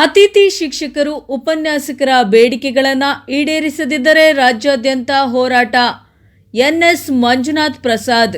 ಅತಿಥಿ ಶಿಕ್ಷಕರು, ಉಪನ್ಯಾಸಕರ ಬೇಡಿಕೆಗಳನ್ನು ಈಡೇರಿಸದಿದ್ದರೆ ರಾಜ್ಯಾದ್ಯಂತ ಹೋರಾಟ. ಎನ್ಎಸ್ ಮಂಜುನಾಥ್ ಪ್ರಸಾದ್.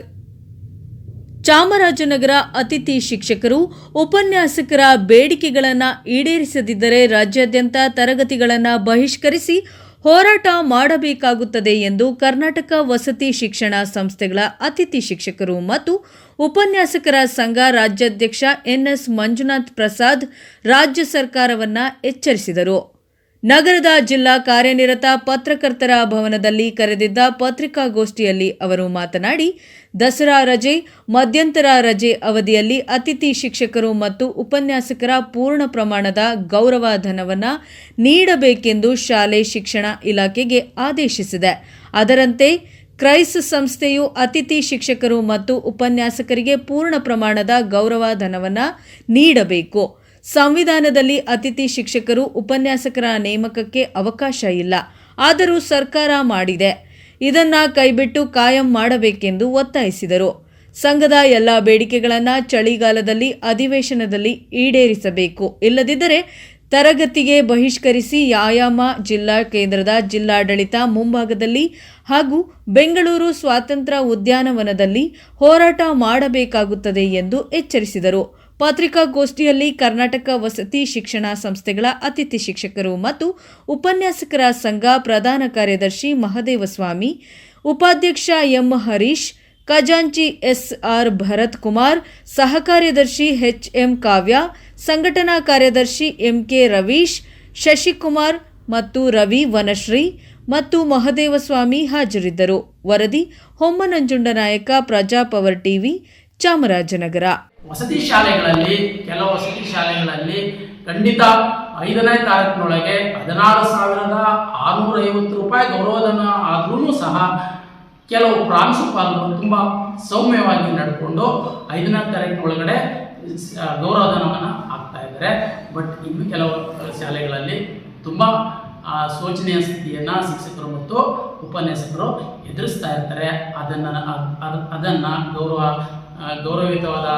ಚಾಮರಾಜನಗರ ಅತಿಥಿ ಶಿಕ್ಷಕರು, ಉಪನ್ಯಾಸಕರ ಬೇಡಿಕೆಗಳನ್ನು ಈಡೇರಿಸದಿದ್ದರೆ ರಾಜ್ಯಾದ್ಯಂತ ತರಗತಿಗಳನ್ನು ಬಹಿಷ್ಕರಿಸಿ ಹೋರಾಟ ಮಾಡಬೇಕಾಗುತ್ತದೆ ಎಂದು ಕರ್ನಾಟಕ ವಸತಿ ಶಿಕ್ಷಣ ಸಂಸ್ಥೆಗಳ ಅತಿಥಿ ಶಿಕ್ಷಕರು ಮತ್ತು ಉಪನ್ಯಾಸಕರ ಸಂಘ ರಾಜ್ಯಾಧ್ಯಕ್ಷ ಎನ್ಎಸ್ ಮಂಜುನಾಥ್ ಪ್ರಸಾದ್ ರಾಜ್ಯ ಸರ್ಕಾರವನ್ನು ಎಚ್ಚರಿಸಿದರು. ನಗರದ ಜಿಲ್ಲಾ ಕಾರ್ಯನಿರತ ಪತ್ರಕರ್ತರ ಭವನದಲ್ಲಿ ಕರೆದಿದ್ದ ಪತ್ರಿಕಾಗೋಷ್ಠಿಯಲ್ಲಿ ಅವರು ಮಾತನಾಡಿ, ದಸರಾ ರಜೆ, ಮಧ್ಯಂತರ ರಜೆ ಅವಧಿಯಲ್ಲಿ ಅತಿಥಿ ಶಿಕ್ಷಕರು ಮತ್ತು ಉಪನ್ಯಾಸಕರ ಪೂರ್ಣ ಪ್ರಮಾಣದ ಗೌರವಧನವನ್ನು ನೀಡಬೇಕೆಂದು ಶಾಲೆ ಶಿಕ್ಷಣ ಇಲಾಖೆಗೆ ಆದೇಶಿಸಿದೆ. ಅದರಂತೆ, ಕ್ರೈಸ್ ಸಂಸ್ಥೆಯು ಅತಿಥಿ ಶಿಕ್ಷಕರು ಮತ್ತು ಉಪನ್ಯಾಸಕರಿಗೆ ಪೂರ್ಣ ಪ್ರಮಾಣದ ಗೌರವಧನವನ್ನು ನೀಡಬೇಕು. ಸಂವಿಧಾನದಲ್ಲಿ ಅತಿಥಿ ಶಿಕ್ಷಕರು ಉಪನ್ಯಾಸಕರ ನೇಮಕಕ್ಕೆ ಅವಕಾಶ ಇಲ್ಲ. ಆದರೂ ಸರ್ಕಾರ ಮಾಡಿದೆ. ಇದನ್ನ ಕೈಬಿಟ್ಟು ಕಾಯಂ ಮಾಡಬೇಕೆಂದು ಒತ್ತಾಯಿಸಿದರು. ಸಂಘದ ಎಲ್ಲ ಬೇಡಿಕೆಗಳನ್ನು ಚಳಿಗಾಲದಲ್ಲಿ, ಅಧಿವೇಶನದಲ್ಲಿ ಈಡೇರಿಸಬೇಕು. ಇಲ್ಲದಿದ್ದರೆ ತರಗತಿಗೆ ಬಹಿಷ್ಕರಿಸಿ ಯಾಯಾಮ ಜಿಲ್ಲಾ ಕೇಂದ್ರದ ಜಿಲ್ಲಾಡಳಿತ ಮುಂಭಾಗದಲ್ಲಿ ಹಾಗೂ ಬೆಂಗಳೂರು ಸ್ವಾತಂತ್ರ್ಯ ಉದ್ಯಾನವನದಲ್ಲಿ ಹೋರಾಟ ಮಾಡಬೇಕಾಗುತ್ತದೆ ಎಂದು ಎಚ್ಚರಿಸಿದರು. ಪತ್ರಿಕಾಗೋಷ್ಠಿಯಲ್ಲಿ ಕರ್ನಾಟಕ ವಸತಿ ಶಿಕ್ಷಣ ಸಂಸ್ಥೆಗಳ ಅತಿಥಿ ಶಿಕ್ಷಕರು ಮತ್ತು ಉಪನ್ಯಾಸಕರ ಸಂಘ ಪ್ರಧಾನ ಕಾರ್ಯದರ್ಶಿ ಮಹದೇವಸ್ವಾಮಿ, ಉಪಾಧ್ಯಕ್ಷ ಎಂ ಹರೀಶ್, ಖಜಾಂಚಿ ಎಸ್ಆರ್ ಭರತ್ ಕುಮಾರ್ ಸಹ ಕಾರ್ಯದರ್ಶಿ ಎಚ್ ಎಂ ಕಾವ್ಯ, ಸಂಘಟನಾ ಕಾರ್ಯದರ್ಶಿ ಎಂಕೆ ರವೀಶ್, ಶಶಿಕುಮಾರ್ ಮತ್ತು ರವಿ ವನಶ್ರೀ ಮತ್ತು ಮಹದೇವಸ್ವಾಮಿ ಹಾಜರಿದ್ದರು. ವರದಿ ಹೊಮ್ಮನಂಜುಂಡ ನಾಯಕ ಪ್ರಜಾಪವರ್ ಟಿವಿ ಚಾಮರಾಜನಗರ. ವಸತಿ ಶಾಲೆಗಳಲ್ಲಿ, ಕೆಲವು ವಸತಿ ಶಾಲೆಗಳಲ್ಲಿ ಖಂಡಿತ ಐದನೇ ತಾರೀಕಿನೊಳಗೆ ಹದಿನಾರು ಸಾವಿರದ ಆರುನೂರ ಐವತ್ತು ರೂಪಾಯಿ ಗೌರವಧನ ಆದ್ರೂ ಸಹ ಕೆಲವು ಪ್ರಾಂಶುಪಾಲರು ತುಂಬ ಸೌಮ್ಯವಾಗಿ ನಡ್ಕೊಂಡು ಐದನೇ ತಾರೀಕಿನೊಳಗಡೆ ಗೌರವಧನವನ್ನು ಹಾಕ್ತಾ ಇದ್ದಾರೆ. ಬಟ್ ಇನ್ನು ಕೆಲವು ಶಾಲೆಗಳಲ್ಲಿ ತುಂಬ ಶೋಚನೀಯ ಸ್ಥಿತಿಯನ್ನು ಶಿಕ್ಷಕರು ಮತ್ತು ಉಪನ್ಯಾಸಕರು ಎದುರಿಸ್ತಾ ಇರ್ತಾರೆ. ಅದನ್ನು ಅದನ್ನು ಗೌರವ ಗೌರವಯುತವಾದ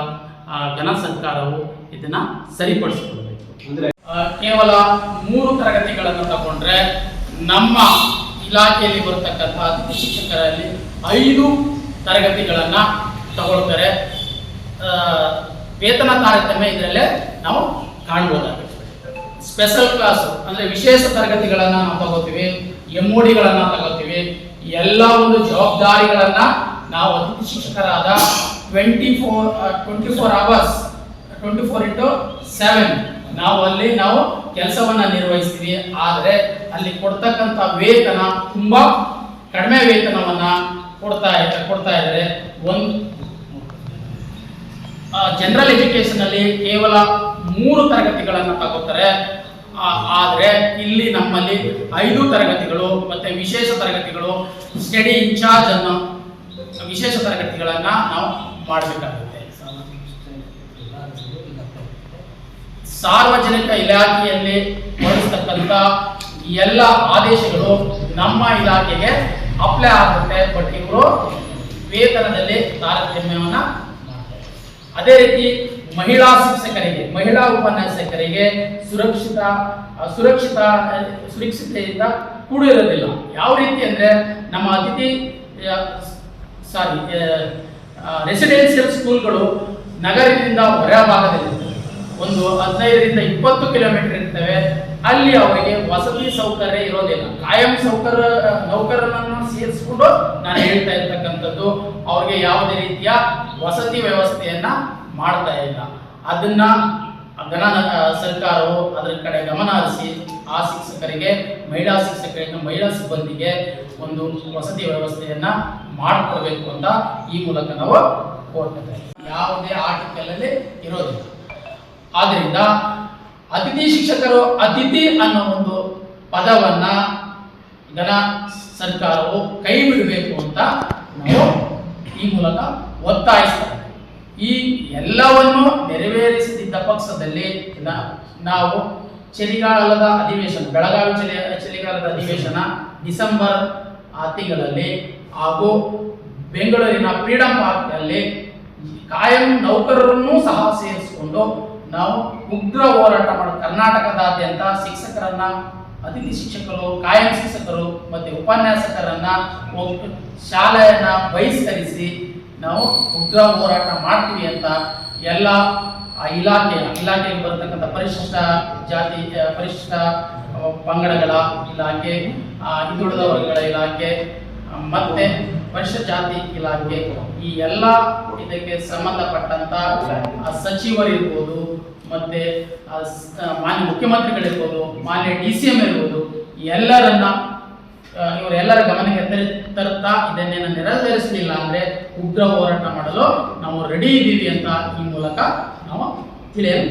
ಘನ ಸರ್ಕಾರವು ಇದನ್ನು ಸರಿಪಡಿಸಿಕೊಳ್ಬೇಕು ಅಂದ್ರೆ ಕೇವಲ ಮೂರು ತರಗತಿಗಳನ್ನು ತಗೊಂಡ್ರೆ ನಮ್ಮ ಇಲಾಖೆಯಲ್ಲಿ ಬರತಕ್ಕಂಥ ಅತಿಥಿ ಶಿಕ್ಷಕರಲ್ಲಿ ಐದು ತರಗತಿಗಳನ್ನು ತಗೊಳ್ತಾರೆ. ವೇತನ ತಾರತಮ್ಯ ಇದರಲ್ಲೇ ನಾವು ಕಾಣ್ಬೋದಾಗುತ್ತೆ. ಸ್ಪೆಷಲ್ ಕ್ಲಾಸ್ ಅಂದ್ರೆ ವಿಶೇಷ ತರಗತಿಗಳನ್ನ ನಾವು ತಗೋತೀವಿ ಎಂ ಓಡಿಗಳನ್ನ ತಗೋತೀವಿ ಎಲ್ಲ ಒಂದು ಜವಾಬ್ದಾರಿಗಳನ್ನ ನಾವು ಅತಿಥಿ ಶಿಕ್ಷಕರಾದ twenty four twenty four hours twenty four into seven ನಾವು ಅಲ್ಲಿ ನಾವು ಕೆಲಸವನ್ನ ನಿರ್ವಹಿಸ್ತೀವಿ. ಆದರೆ ಅಲ್ಲಿ ಕೊಡ್ತಕ್ಕಂಥ ವೇತನ ತುಂಬಾ ಕಡಿಮೆ ವೇತನವನ್ನ ಕೊಡ್ತಾ ಕೊಡ್ತಾ ಇದ್ದಾರೆ. ಒಂದು ಜನರಲ್ ಎಜುಕೇಶನ್ ಅಲ್ಲಿ ಕೇವಲ ಮೂರು ತರಗತಿಗಳನ್ನು ತಗೋತಾರೆ. ಆದರೆ ಇಲ್ಲಿ ನಮ್ಮಲ್ಲಿ ಐದು ತರಗತಿಗಳು ಮತ್ತೆ ವಿಶೇಷ ತರಗತಿಗಳು ಸ್ಟಡಿ ಇನ್ಚಾರ್ಜ್ ಅನ್ನು, ವಿಶೇಷ ತರಗತಿಗಳನ್ನ ನಾವು ಮಾಡಬೇಕಾಗುತ್ತೆ. ಸಾರ್ವಜನಿಕ ಇಲಾಖೆಯಲ್ಲಿ ಹೊರಡಿಸ್ತಕ್ಕಂಥ ಎಲ್ಲ ಆದೇಶಗಳು ನಮ್ಮ ಇಲಾಖೆಗೆ ಅಪ್ಲೈ ಆಗುತ್ತೆ ಬಟ್ ಇವರು ವೇತನದಲ್ಲಿ ತಾರತಮ್ಯವನ್ನ ಅದೇ ರೀತಿ ಮಹಿಳಾ ಶಿಕ್ಷಕರಿಗೆ, ಮಹಿಳಾ ಉಪನ್ಯಾಸಕರಿಗೆ ಸುರಕ್ಷಿತ ಸುರಕ್ಷಿತ, ಸುರಕ್ಷತೆಯಿಂದ ಕೂಡಿರೋದಿಲ್ಲ. ಯಾವ ರೀತಿ ಅಂದ್ರೆ ನಮ್ಮ ಅತಿಥಿ ಸಾರಿ ರೆಸಿಡೆನ್ಷಿಯಲ್ ಸ್ಕೂಲ್ಗಳು ನಗರದಿಂದ ಹೊರ ಭಾಗದಲ್ಲಿ ಒಂದು ಹದಿನೈದರಿಂದ ಇಪ್ಪತ್ತು ಕಿಲೋಮೀಟರ್ ಇರ್ತವೆ. ಅಲ್ಲಿ ಅವರಿಗೆ ವಸತಿ ಸೌಕರ್ಯ ಇರೋದಿಲ್ಲ. ಕಾಯಂ ಸೌಕರ್ಯ ನೌಕರರನ್ನು ಸೇರಿಸ್ಕೊಂಡು ನಾನು ಹೇಳ್ತಾ ಇರ್ತಕ್ಕಂಥದ್ದು, ಅವ್ರಿಗೆ ಯಾವುದೇ ರೀತಿಯ ವಸತಿ ವ್ಯವಸ್ಥೆಯನ್ನ ಮಾಡ್ತಾ ಇಲ್ಲ. ಅದನ್ನ ಗಣ, ಸರ್ಕಾರವು ಅದರ ಕಡೆ ಗಮನ ಹರಿಸಿ, ಆ ಶಿಕ್ಷಕರಿಗೆ, ಮಹಿಳಾ ಶಿಕ್ಷಕರಿಂದ ಮಹಿಳಾ ಸಿಬ್ಬಂದಿಗೆ ಒಂದು ವಸತಿ ವ್ಯವಸ್ಥೆಯನ್ನ ಮಾಡಿಕೊಡ್ಬೇಕು ಅಂತ ಈ ಮೂಲಕ ನಾವು ಕೋರ್ತೇವೆ ಯಾವುದೇ ಆರ್ಟಿಕಲ್ ಅಲ್ಲಿ ಇರೋದಿಲ್ಲ. ಆದ್ರಿಂದ ಅತಿಥಿ ಶಿಕ್ಷಕರು ಅತಿಥಿ ಅನ್ನೋ ಒಂದು ಪದವನ್ನ ಇದನ್ನ ಸರ್ಕಾರವು ಕೈ ಬಿಡಬೇಕು ಅಂತ ನಾವು ಈ ಮೂಲಕ ಒತ್ತಾಯಿಸ್ತಾರೆ ಈ ಎಲ್ಲವನ್ನು ನೆರವೇರಿಸುತ್ತಿದ್ದ ಪಕ್ಷದಲ್ಲಿ ನಾವು ಚಳಿಗಾಲದ ಅಧಿವೇಶನ, ಬೆಳಗಾವಿ ಚಳಿ, ಚಳಿಗಾಲದ ಅಧಿವೇಶನ ಡಿಸೆಂಬರ್ ಆ ಹಾಗೂ ಬೆಂಗಳೂರಿನ ಫ್ರೀಡಂ ಪಾರ್ಕ್ನಲ್ಲಿ ಕಾಯಂ ನೌಕರರನ್ನೂ ಸಹ ಸೇರಿಸಿಕೊಂಡು ನಾವು ಉಗ್ರ ಹೋರಾಟ ಮಾಡಿ, ಕರ್ನಾಟಕದಾದ್ಯಂತ ಶಿಕ್ಷಕರನ್ನ, ಅತಿಥಿ ಶಿಕ್ಷಕರು, ಕಾಯಂ ಶಿಕ್ಷಕರು ಮತ್ತೆ ಉಪನ್ಯಾಸಕರನ್ನ ಶಾಲೆಯನ್ನ ಬಹಿಷ್ಕರಿಸಿ ನಾವು ಉಗ್ರ ಹೋರಾಟ ಮಾಡ್ತೀವಿ ಅಂತ ಎಲ್ಲ ಇಲಾಖೆ ಇಲಾಖೆಗೆ ಬರತಕ್ಕಂಥ ಪರಿಶಿಷ್ಟ ಜಾತಿ, ಪರಿಶಿಷ್ಟ ಪಂಗಡಗಳ ಇಲಾಖೆ ಹಿಂದುಳಿದ ವರ್ಗಗಳ ಇಲಾಖೆ ಮತ್ತೆ ಪರಿಶಿಷ್ಟ ಜಾತಿ ಇಲಾಖೆ, ಈ ಎಲ್ಲ ಇದಕ್ಕೆ ಸಂಬಂಧಪಟ್ಟಂತ ಸಚಿವರಿರ್ಬೋದು, ಮತ್ತೆ ಮಾನ್ಯ ಮುಖ್ಯಮಂತ್ರಿಗಳಿರ್ಬೋದು, ಮಾನ್ಯ ಡಿ ಸಿ ಎಂ ಇರ್ಬೋದು, ಎಲ್ಲರನ್ನ ಇವರೆಲ್ಲರ ಗಮನಕ್ಕೆ ತರ್- ತರುತ್ತಾ ಇದನ್ನೇನು ನೆರವೇರಿಸಲಿಲ್ಲ ಅಂದ್ರೆ ಉಗ್ರ ಹೋರಾಟ ಮಾಡಲು ನಾವು ರೆಡಿ ಇದ್ದೀವಿ ಅಂತ ಈ ಮೂಲಕ ನಾವು ತಿಳಿಯಲು